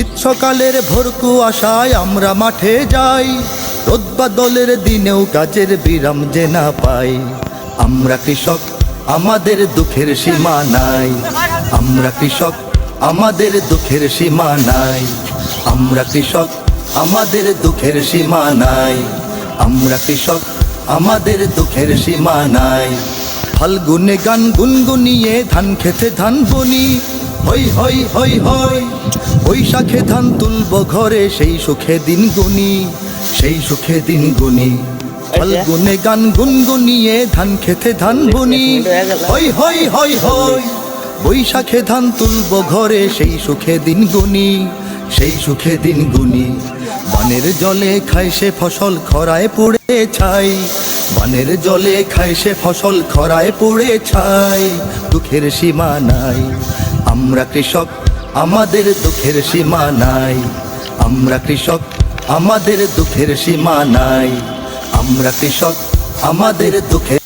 শীত সকালের ভোর কুয়াশায় আমরা মাঠে যাই। রোদ দলের দিনেও কাজের বিরাম যে না পাই। আমরা কৃষক, আমাদের দুঃখের সীমা নাই। আমরা কৃষক, আমাদের দুঃখের সীমা নাই। আমরা কৃষক, আমাদের দুঃখের সীমা নাই। আমরা কৃষক, আমাদের দুঃখের সীমা নাই। ফাল্গুনে গান গুনগুনিয়ে ধান খেতে ধান বনি। হই হই হই হই। বৈশাখে ধান তুলব ঘরে সেই সুখে দিন গুনি সেই সুখে দিন গুনি। ফাল্গুনে গান গুনগুনিয়ে ধান খেতে ধান বনি। হই হই হই হই বৈশাখে ধান তুলব ঘরে সেই সুখে দিন গুনি সেই সুখে দিন গুনি। বানের জলে খায় সে ফসল খরায় পড়ে ছাই বানের জলে খায় সে ফসল খরায় পড়ে ছাই দুঃখের সীমা নাই। আমরা কৃষক আমাদের দুঃখের সীমা নাই। আমরা কৃষক আমাদের দুঃখের সীমা নাই। আমরা কৃষক আমাদের দুঃখের